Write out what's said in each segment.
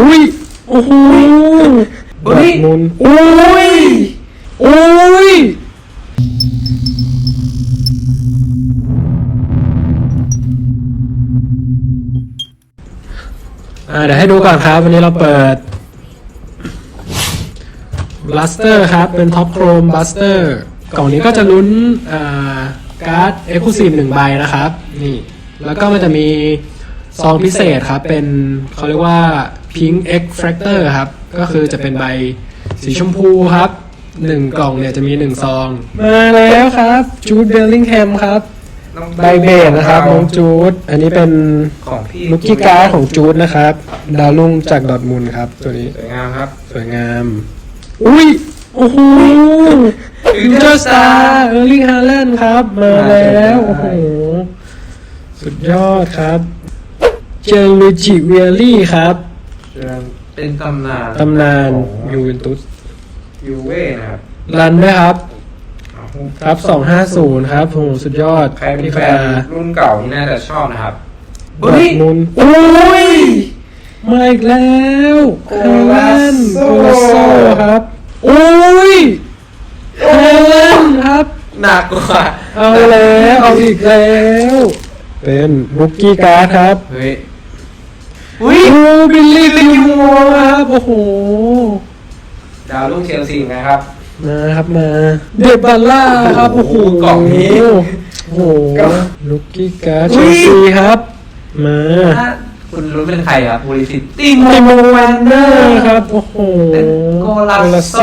อุ้ยโอ้โหเฮ้ยมุนอุ้ยอุ้ยอ่าเดี๋ยวให้ดูก่อนครับ วันนี้เราเปิด Blaster ครับ เป็นท็อปโครม Blaster กล่องนี้ก็จะลุ้นอ่าการ์ด Exclusive หนึ่งใบนะครับ นี่ แล้วก็มันจะมีซองพิเศษครับ เป็นเขาเรียกว่า Pink Extractor ครับ ก็คือจะเป็นใบสีชมพูครับหนึ่งกล่องเนี่ยจะมีหนึ่งซอง มาแล้วครับจูดเบลลิงแฮมครับน้องใบเบสนะครับน้องจูด อันนี้เป็นของพี่ลูกกี้การ์ดของจูดนะครับ ดาวรุ่งจากดอร์ทมุนด์ครับตัวนี้ สวยงามครับ สวยงาม อุ้ยโอ้โหฟิวเจอร์สตาร์เออร์ลิงฮาแลนด์ครับ มาแล้วโอ้โหสุดยอดครับ เจอลูจิเวียรี่ครับ เป็นตำนานตำนานของยูเวนตุสยูเว่นะครับรันด้วยครับเอาครับ250ครับโอ้โหสุดยอดใครเป็นพี่แฟคานรุ่นเก่านี่น่าจะชอบนะครับดอร์ทมุนด์โอ้ยมาอีกแล้วฮาแลนด์โกลาโซครับโอ้ยฮาแลนด์ครับ หนักกว่า เอาแล้ว เอาอีกแล้ว เป็นบุกกี้การ์ดครับ เฮ้ย โอ้บิลลี่ลิวครับโอ้โห ดาวรุ่งเชลซีนะครับ มาครับมา เดบัลล่าครับโอ้โหกล่องนี้โอ้โหกล่องลุกกี้การ์ดอุ๊เชลยซีครับมาถ้าคุณรู้เป็นใครครับบูริสิติโมติโมแวนเนอร์ครับโอ้โหเป็นโกลาโกโซ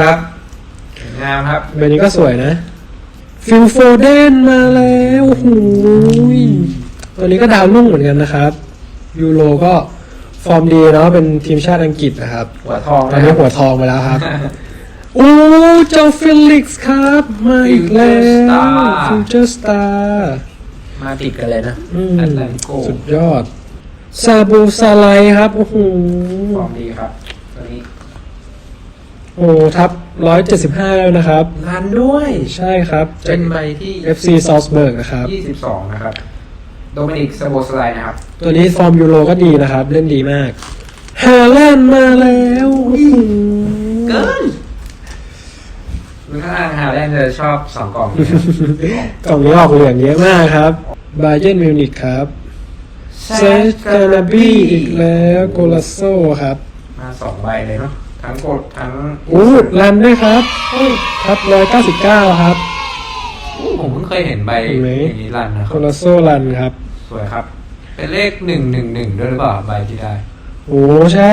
ครับสวยงามครับใบนี้ก็สวยนะฟิลโฟเดนมาแล้วโอ้โหตัวนี้ก็ดาวรุ่งเหมือนกันนะครับ ยูโรก็ฟอร์มดีเนาะเป็นทีมชาติอังกฤษนะครับ หัวทองตอนนี้หัวทองไปแล้วครับโอ้เจ้าฟิลิกซ์ครับมาอีกแล้วฟิวเจอร์สตาร์มาติดกันเลยนะอืมแอตแลนโกสุดยอดซาบูซาไลครับโอ้โหฟอร์มดีครับตัวนี้โอ้ทับร้อยเจ็ดสิบห้าแล้วนะครับรันด้วย ใช่ครับ เป็นใบที่ FC ซอสเบิร์กนะครับ22นะครับ โดมินิกสโบสไลนะครับ ตัวนี้ฟอร์มยูโรก็ดีนะครับ เล่นดีมากฮาแลนด์มาแล้วโอ้โหเกินคุณข้างหาแรกจะชอบสองกล่องนี้ครับกล่องนี้ออกเหลืองเยอะมากครับบาเยนมิวนิกครับเซสกานาบีอีกแล้วโกลาโซครับ มาสองใบเลยเนาะทั้งกดทั้ง อู้รันด้วยครับเฮ้ยครับร้อยเก้าสิบเก้าครับอู้ ผมเพิ่งเคยเห็นใบเห็นไหม อย่างนี้รันนะคโกรับ ลาโซรันครับ สวยครับ เป็นเลขหนึ่งหนึ่งหนึ่งด้วยหรือเปล่าใบที่ได้ โอ้ใช่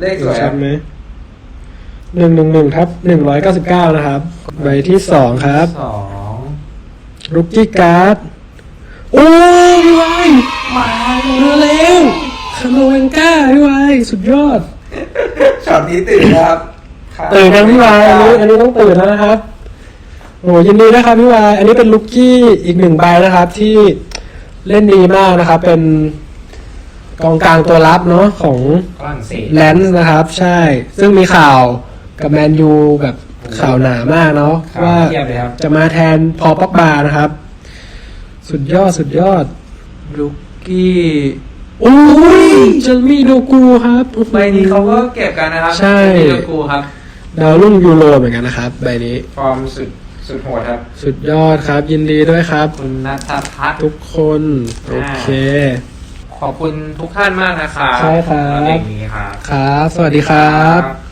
เลขสวยคชัรัดบไหมหนึ่งหนึ่งหนึ่งครับหนึ่งร้อยเก้าสิบเก้านะครับ ใบที่สองครับสองรุกกี้การ์ดโอ้พี่วายมาแล้วคาโนเวนก้าพี่วายสุดยอด ช็อตนี้ตื่นนะครับตื่นนะพี่วายอันนี้อันนี้ต้องตื่นแล้วนะครับ โอ้ยินดีนะครับพี่วายอันนี้เป็นลุกกี้อีกหนึ่งใบนะครับ ที่เล่นดีมากนะครับ เป็นกองกลางตัวรับเนาะของฝรั่งเศสแลนส์นะครับ ใช่ ซึ่งมีข่าวกับแมนยูแบบข่าวหนามากเนาะข่าวว่าเทียบเลยครับจะมาแทนพอปักบานะครับ สุดยอดสุดยอดลูกกี้โอ้ยเจลมี่โดกูครับโอ้โห ใบนี้เขาก็เก็บกันนะครับใช่ที่ลูกกูครับ ดาวรุ่งยูโรเหมือนกันนะครับ ใบนี้ ฟอร์มสุด สุดโหดครับ สุดยอดครับ ยินดีด้วยครับ คุณนัทพัฒน์ทุกคน โอเค ขอบคุณทุกท่านมากนะครับใช่ครับแล้วเด็กนี้ครับ ครับ สวัสดีครับครับ